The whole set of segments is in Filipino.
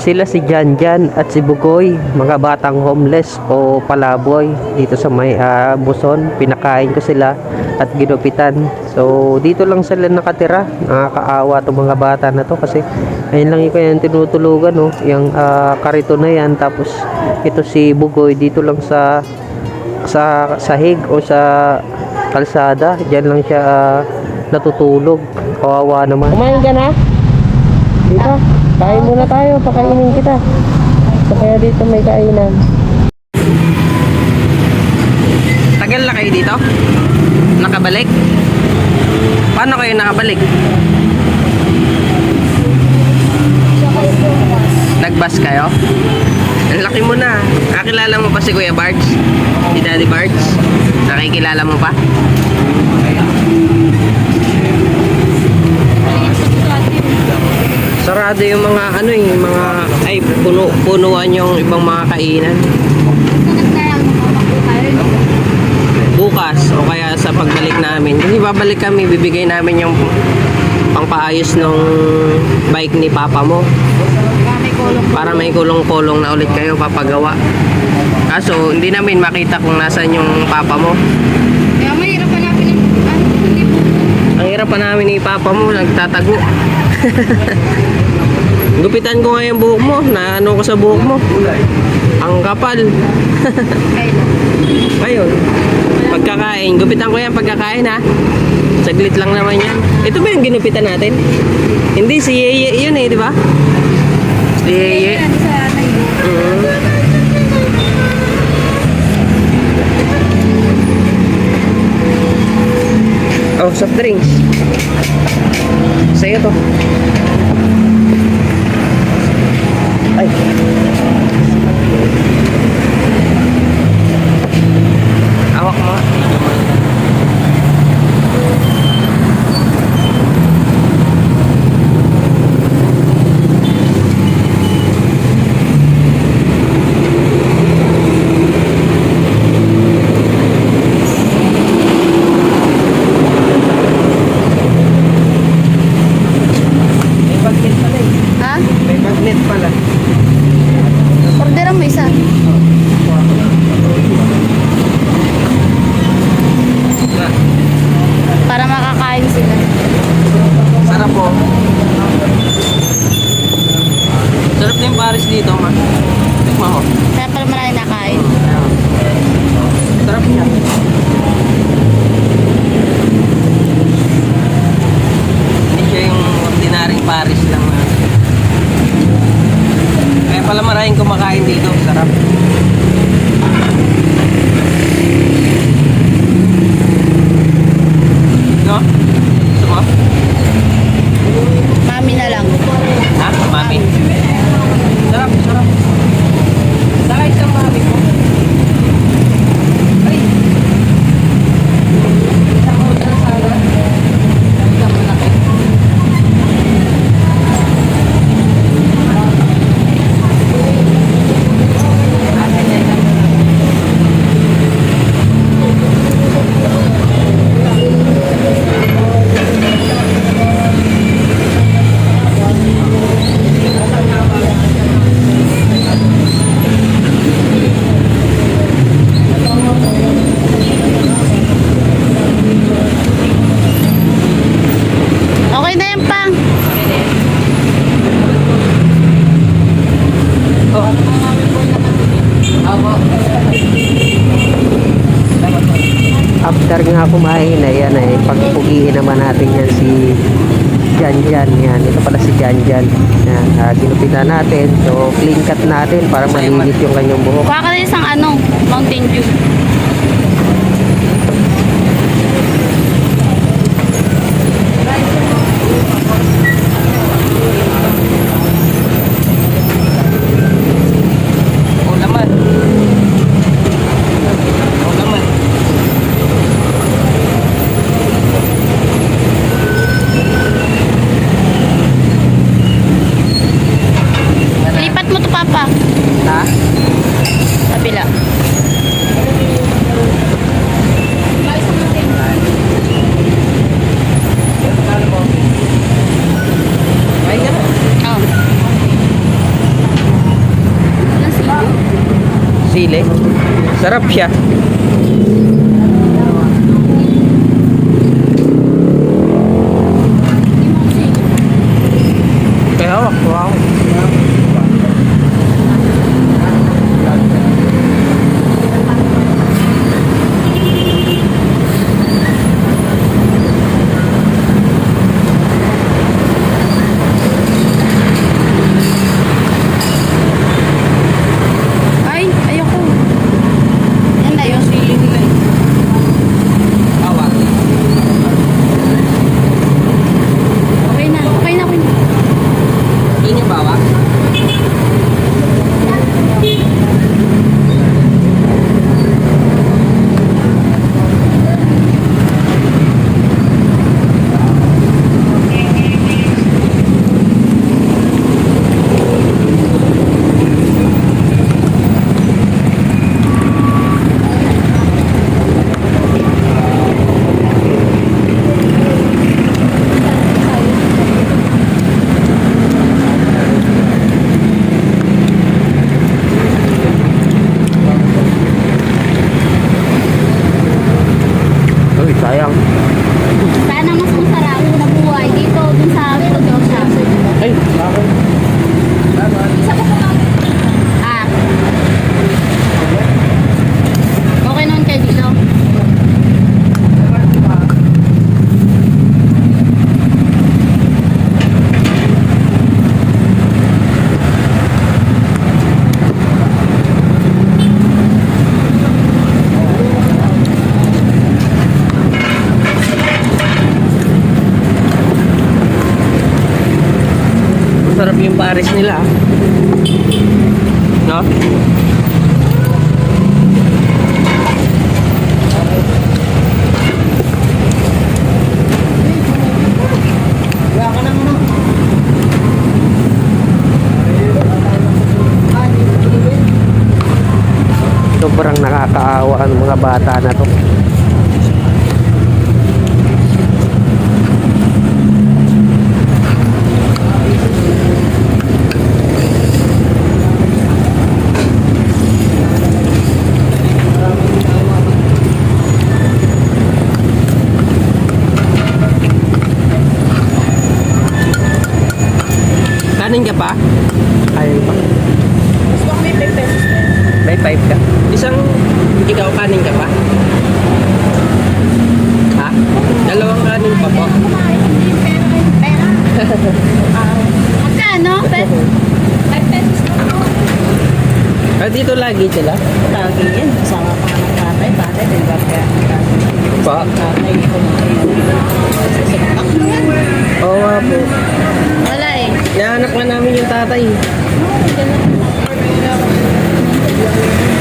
Sila si Jan Jan at si Bugoy, mga batang homeless o palaboy dito sa may ah, Buson. Pinakain ko sila at ginupitan. So dito lang sila nakatira. Nakakaawa itong mga bata na to kasi ayun lang yung kanyang tinutulugan no. Yung ah, karito na yan tapos ito si Bugoy dito lang sa sa sahig o sa kalsada. Diyan lang siya ah, natutulog. Kawawa naman. Kumain ka na? Dito, kain muna tayo, pakainin kita. So kaya dito may kainan. Tagal na kayo dito? Nakabalik? Paano kayo nakabalik? Nagbas kayo? Ang laki mo na. Nakakilala mo pa si Kuya Bards? Si Daddy Bards? Nakikilala mo pa? Sarado yung mga ano eh, mga ay puno punuan yung ibang mga kainan. Bukas o kaya sa pagbalik namin. Kasi babalik kami, bibigay namin yung pangpaayos ng bike ni papa mo. Para may kulong-kulong na ulit kayo papagawa. Kaso hindi namin makita kung nasan yung papa mo. Kaya mahirap hanapin yung ano, hindi po. Ang hirap pa namin ni papa mo, nagtatago. Gupitan ko nga yung buhok mo, na ano ko sa buhok mo. Ang kapal. Ayun. Pagkakain. Gupitan ko yan pagkakain ha. Saglit lang naman yan. Ito ba yung ginupitan natin? Hindi, si Yeye yun eh, di ba? Si Yeye. Yan, sa nanay. Mm. Oh, soft drinks. Sa'yo to. Si Jan Jan yan. Ito pala si Jan Jan. Yan, uh, ginupitan natin. So clean cut natin para malinis yung kanyang buhok. Kuha ka na isang ano, Mountain Dew. pa. Ha? Kabila. Oh. Sili. Sarap siya. Nakakaawa ang mga bata na to. Kanin ka pa? Ayaw pa. May 5 ka? Isang, ikaw kanin ka pa? Ha? Dalawang kanin pa po. Magkano? Pet? 5 pesos na po. Ah, dito lagi sila? Lagi yan. Kasama pa ng tatay. Tatay, di ba? Kaya Pa? tatay. Oo nga po. Wala eh. Nahanap nga namin yung tatay. Dalawang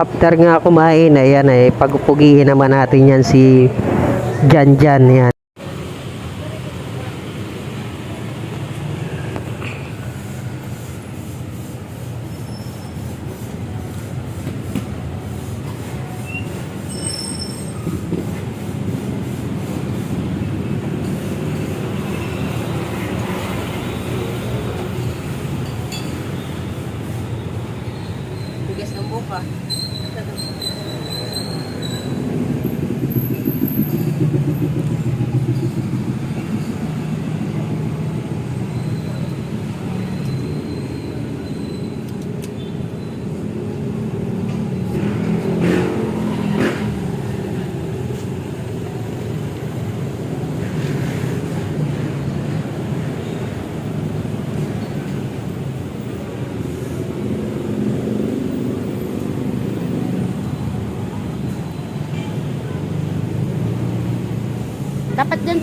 After nga kumain, ayan ay pagpupugihin naman natin yan si Jan Jan yan.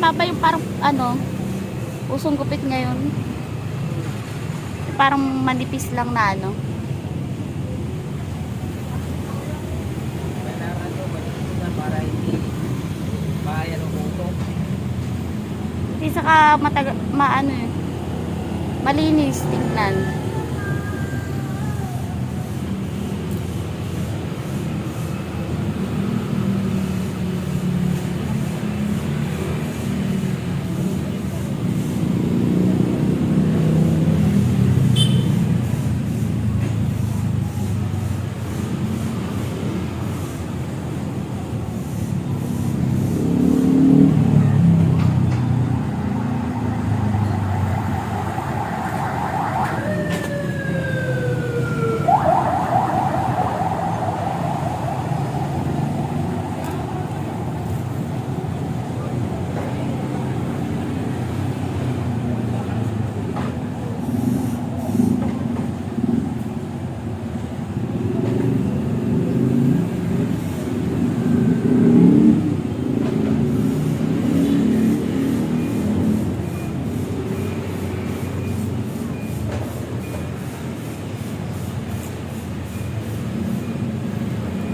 Papa yung parang ano, usong gupit ngayon. Parang manipis lang na ano. Hindi saka mataga, maano eh. Malinis tingnan.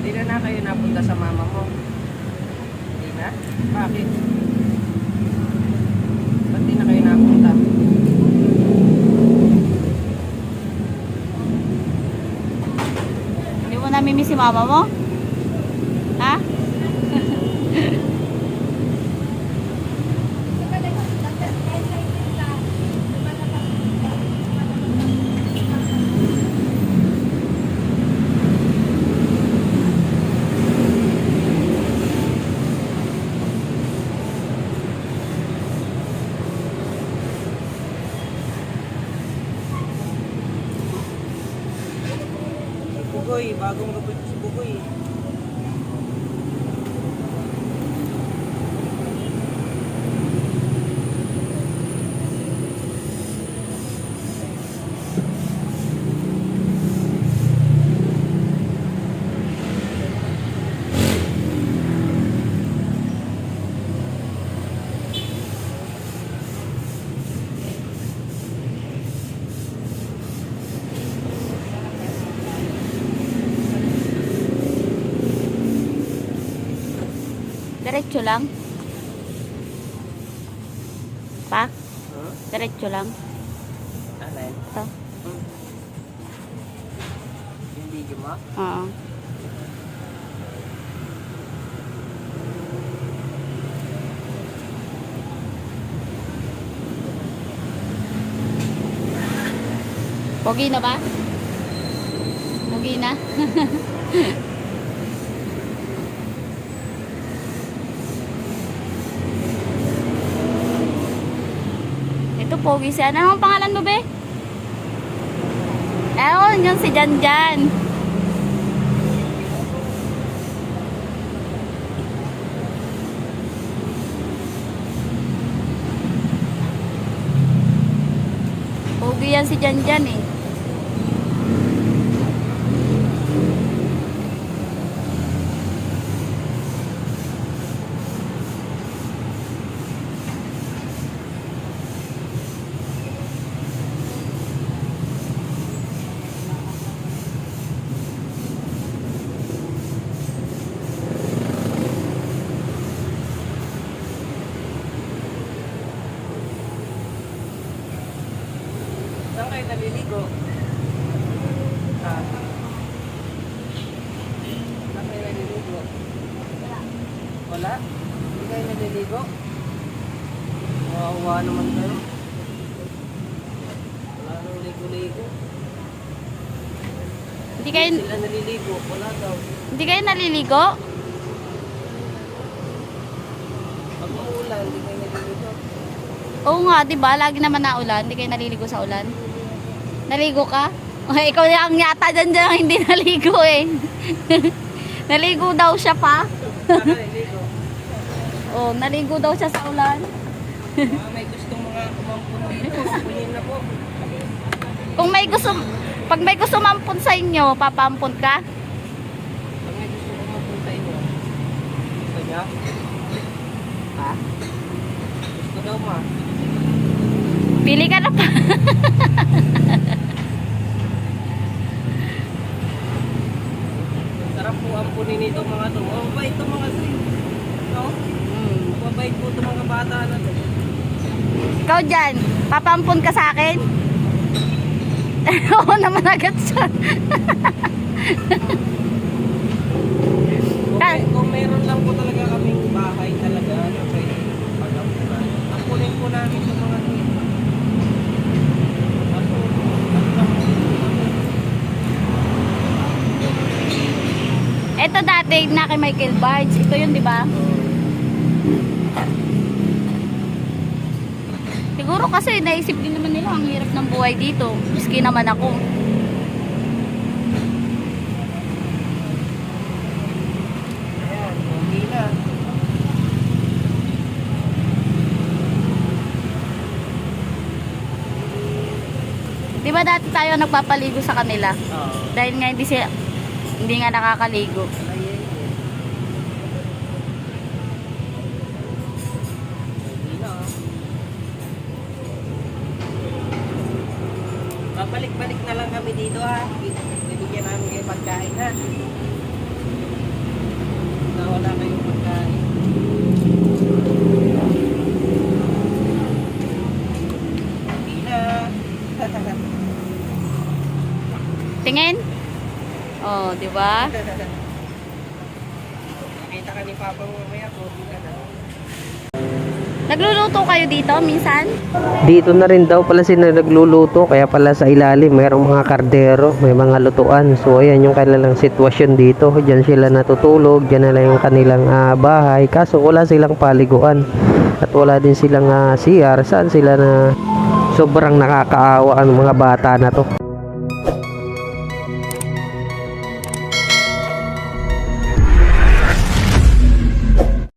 Hindi na na kayo napunta sa mama mo. Hindi na? Bakit? Ba't di na kayo napunta? Hindi mo namimiss si Diretso lang? Pa? Huh? Diretso lang? Alin? Ito? Yung video mo? Oo. Pogi na ba? Pogi na? pogi siya. Ano ang pangalan mo, be? Ewan, yun si Janjan. Pogi yan si Janjan eh. Wala? Hindi kayo naliligo? Wawa naman kayo. Wala nang ligo-ligo. Hindi kayo, Sila naliligo. Wala daw. hindi kayo naliligo? Pag maulan, hindi kayo naliligo. Oo nga, di ba? Lagi naman na ulan. Hindi kayo naliligo sa ulan. Naligo ka? Okay, ikaw yung yata dyan dyan hindi naligo eh. naligo daw siya pa. Oh, naligo daw siya sa ulan. Baka may gustong mga kumampun dito. Kunin na po. Kung may gusto, pag may gusto mampun sa inyo, papampun ka? Pag may gusto kumampun sa inyo. Gusto niya? Ha? Gusto daw ma. Pili ka na pa. Sarap po ampunin nito mga to. Oh, bait to mga to. No? Mabait po to mga bata na to. Ikaw dyan, papampun ka sa akin? Oo naman agad siya. Kung, may, kung meron lang po talaga kaming bahay talaga na pwede pag-ampunan. Ampunin po namin sa mga ano. Ito dati na kay Michael Barge. Ito yun, di ba? Siguro kasi naisip din naman nila ang hirap ng buhay dito. Miski naman ako. Di ba dati tayo nagpapaligo sa kanila? Oo. Dahil nga hindi sila, hindi nga nakakaligo. Dito ha. Bibigyan namin kayo pagkain ha. Na wala kayong pagkain. Hindi na. Tingin? Oh, di ba? Nakita ka ni Papa mamaya, pogi ka na. Nagluluto kayo dito minsan? Dito na rin daw pala sila nagluluto kaya pala sa ilalim mayroong mga kardero, may mga lutuan. So ayan yung kanilang sitwasyon dito. Diyan sila natutulog, diyan na lang yung kanilang ah, bahay. Kaso wala silang paliguan at wala din silang ah, CR. Saan sila na sobrang nakakaawa ang mga bata na to.